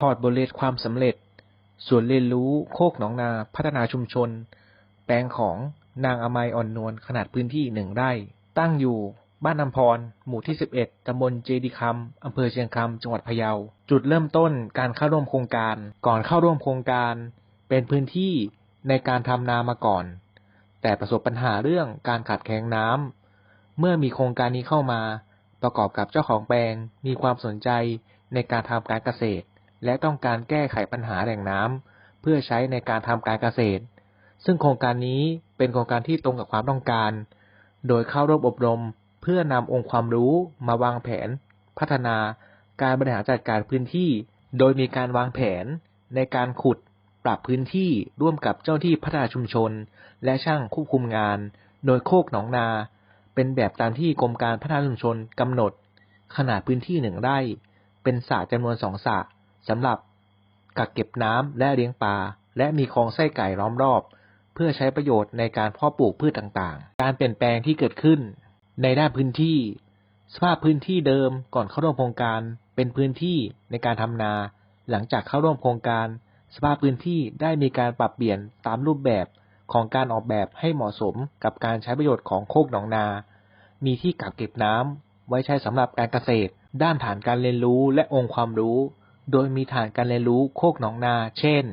ถอดบทเรียนความสำเร็จ ส่วนเรียนรู้โคกหนองนาพัฒนาชุมชน แปลงของนางอมัยอ่อนนวลขนาดพื้นที่หนึ่งไร่ ตั้งอยู่บ้านนำพร หมู่ที่ 11 ตำบลเจดีคำ อำเภอเชียงคำ จังหวัดพะเยา จุดเริ่มต้นการเข้าร่วมโครงการ ก่อนเข้าร่วมโครงการ เป็นพื้นที่ในการทำนามาก่อน แต่ประสบปัญหาเรื่องการขาดแคลนน้ำ เมื่อมีโครงการนี้เข้ามา ประกอบกับเจ้าของแปลงมีความสนใจในการทำการเกษตร และต้องการแก้ไขปัญหาแหล่งน้ำเพื่อใช้ในการทำการเกษตร ซึ่งโครงการนี้เป็นโครงการที่ตรงกับความต้องการ โดยเข้าร่วมอบรมเพื่อนำองค์ความรู้มาวางแผน พัฒนาการบริหารจัดการพื้นที่ โดยมีการวางแผนในการขุดปรับพื้นที่ร่วมกับเจ้าหน้าที่พัฒนาชุมชน และช่างควบคุมงาน โดยโคกหนองนา เป็นแบบตามที่กรมการพัฒนาชุมชนกำหนด ขนาดพื้นที่หนึ่งไร่ เป็นสระจำนวนสองสระ สำหรับกักเก็บน้ำและเลี้ยงปลาและมีคลองไส้ไก่ล้อมรอบ เพื่อใช้ประโยชน์ในการเพาะปลูกพืชต่างๆ การเปลี่ยนแปลงที่เกิดขึ้น ในด้านพื้นที่ สภาพพื้นที่เดิมก่อนเข้าร่วมโครงการเป็นพื้นที่ในการทำนา หลังจากเข้าร่วมโครงการ สภาพพื้นที่ได้มีการปรับเปลี่ยนตามรูปแบบของการออกแบบให้เหมาะสมกับการใช้ประโยชน์ของโคกหนองนา มีที่กักเก็บน้ำไว้ใช้สำหรับการเกษตร ด้านฐานการเรียนรู้และองค์ความรู้ โดยมีฐานการเรียนรู้โคกหนองนา เช่น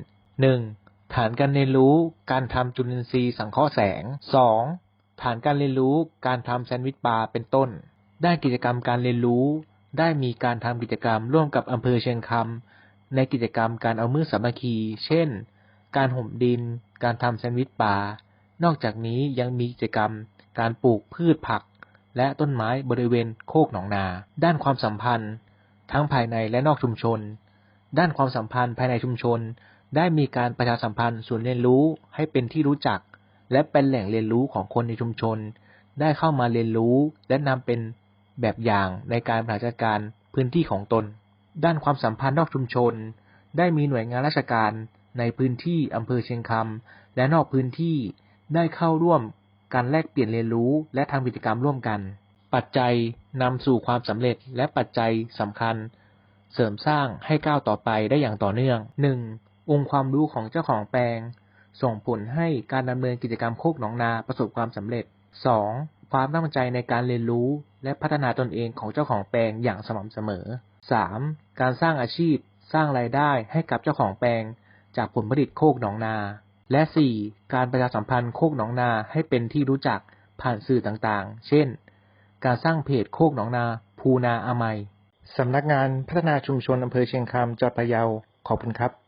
1. ฐานการเรียนรู้การทำจุลินทรีย์สังเคราะห์แสง 2. ฐานการเรียนรู้การทำแซนด์วิชบาร์เป็นต้น ด้านกิจกรรมการเรียนรู้ ได้มีการทำกิจกรรมร่วมกับอำเภอเชียงคำในกิจกรรมการเอามือสามัคคี เช่น การห่มดิน การทำแซนด์วิชบาร์นอกจากนี้ยังมีกิจกรรมการปลูกพืชผัก และต้นไม้บริเวณโคกหนองนา ด้านความสัมพันธ์ ทั้งภายในและนอกชุมชน ด้านความสัมพันธ์ภายในชุมชน ได้มีการประชาสัมพันธ์ศูนย์เรียนรู้ให้เป็นที่รู้จัก และเป็นแหล่งเรียนรู้ของคนในชุมชน ได้เข้ามาเรียนรู้และนำเป็นแบบอย่างในการบริหารจัดการพื้นที่ของตน ด้านความสัมพันธ์นอกชุมชน ได้มีหน่วยงานราชการในพื้นที่อำเภอเชียงคำและนอกพื้นที่ได้เข้าร่วมการแลกเปลี่ยนเรียนรู้และทำกิจกรรมร่วมกัน ปัจจัยนำสู่ความสำเร็จและปัจจัยสำคัญ เสริมสร้างให้ก้าวต่อไปได้อย่างต่อเนื่อง 1. องค์ความรู้ของเจ้าของแปลง ส่งผลให้การดำเนินกิจกรรมโคกหนองนาประสบความสำเร็จ 2. ความตั้งใจในการเรียนรู้ และพัฒนาตนเองของเจ้าของแปลงอย่างสม่ำเสมอ 3. การสร้างอาชีพสร้างรายได้ให้กับเจ้าของแปลง จากผลผลิตโคกหนองนา และ 4. การประชาสัมพันธ์โคกหนองนาให้เป็นที่รู้จักผ่านสื่อต่างๆ เช่น การสร้างเพจโคกหนองนา ภูนาอามัยสำนักงานพัฒนาชุมชนอำเภอเชียงคำจังหวัดพะเยาขอบคุณครับ